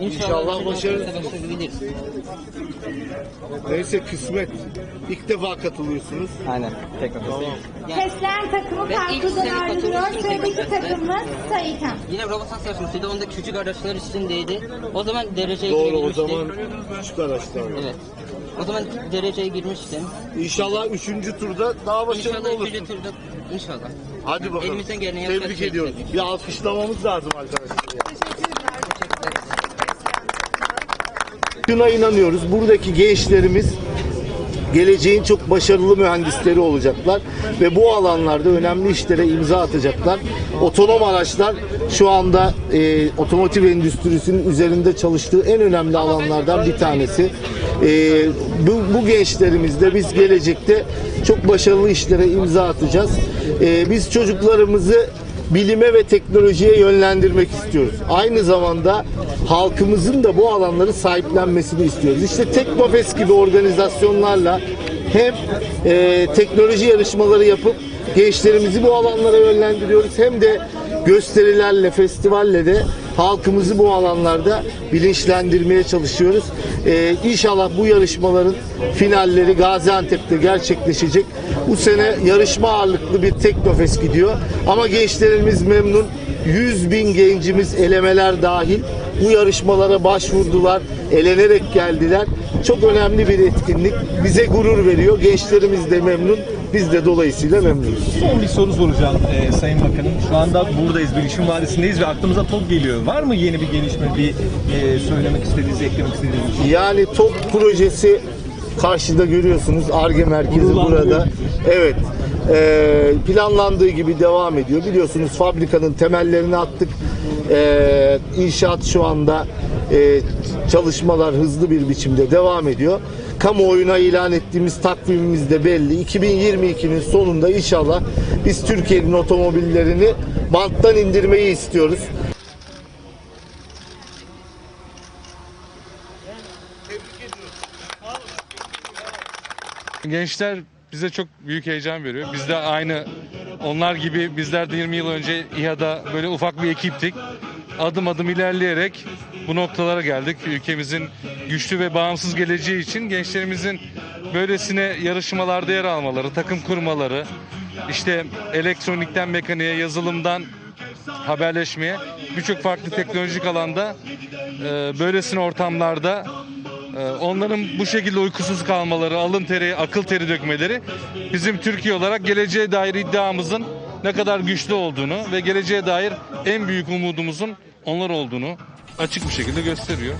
İnşallah başarı. başarabiliriz. Neyse kısmet. İlk defa katılıyorsunuz. Aynen. Tekrar. Takımı Ben ilk parkurdan sene ayrılıyor. tekrar. takımımız Saikan. Yine Robosans yarışmasıydı. Onda küçük araçlar üstündeydi. O zaman dereceye Doğru o girebilmiştim. zaman küçük araçlar. Evet. O zaman dereceye girmiştim. İnşallah üçüncü turda daha başarılı İnşallah olursun. üçüncü turda inşallah. Hadi bakalım. Elimizden geleni yapacağız. Tebrik ediyoruz. Bir alkışlamamız lazım arkadaşlar. Şuna inanıyoruz. Buradaki gençlerimiz geleceğin çok başarılı mühendisleri olacaklar ve bu alanlarda önemli işlere imza atacaklar. Otonom araçlar şu anda e, otomotiv endüstrisinin üzerinde çalıştığı en önemli alanlardan bir tanesi. E, bu, bu gençlerimizle biz gelecekte çok başarılı işlere imza atacağız. E, biz çocuklarımızı bilime ve teknolojiye yönlendirmek istiyoruz. Aynı zamanda halkımızın da bu alanları sahiplenmesini istiyoruz. İşte Teknofest gibi organizasyonlarla hem e, teknoloji yarışmaları yapıp gençlerimizi bu alanlara yönlendiriyoruz hem de gösterilerle, festivalle de halkımızı bu alanlarda bilinçlendirmeye çalışıyoruz. Ee, inşallah bu yarışmaların finalleri Gaziantep'te gerçekleşecek. Bu sene yarışma ağırlıklı bir Teknofest gidiyor. Ama gençlerimiz memnun. 100 bin gencimiz elemeler dahil bu yarışmalara başvurdular, elenerek geldiler. Çok önemli bir etkinlik. Bize gurur veriyor. Gençlerimiz de memnun. Biz de dolayısıyla memnunuz. Son bir soru soracağım e, Sayın Bakanım. Şu anda buradayız, Bilişim Vadisi'ndeyiz ve aklımıza TOP geliyor. Var mı yeni bir gelişme, bir e, söylemek istediğiniz, eklemek istediğiniz bir şey? Yani TOP projesi karşıda görüyorsunuz. ARGE merkezi Gururlandırıyor burada. bizi. Evet. Ee, planlandığı gibi devam ediyor. Biliyorsunuz fabrikanın temellerini attık. Ee, inşaat şu anda e, çalışmalar hızlı bir biçimde devam ediyor. Kamuoyuna ilan ettiğimiz takvimimiz de belli. 2022'nin sonunda inşallah biz Türkiye'nin otomobillerini banttan indirmeyi istiyoruz. Gençler bize çok büyük heyecan veriyor. Biz de aynı onlar gibi bizler de 20 yıl önce İHA'da böyle ufak bir ekiptik. Adım adım ilerleyerek bu noktalara geldik. Ülkemizin güçlü ve bağımsız geleceği için gençlerimizin böylesine yarışmalarda yer almaları, takım kurmaları, işte elektronikten mekaniğe, yazılımdan haberleşmeye birçok farklı teknolojik alanda e, böylesine ortamlarda ee, Onların bu şekilde uykusuz kalmaları, alın teri, akıl teri dökmeleri bizim Türkiye olarak geleceğe dair iddiamızın ne kadar güçlü olduğunu ve geleceğe dair en büyük umudumuzun onlar olduğunu açık bir şekilde gösteriyor.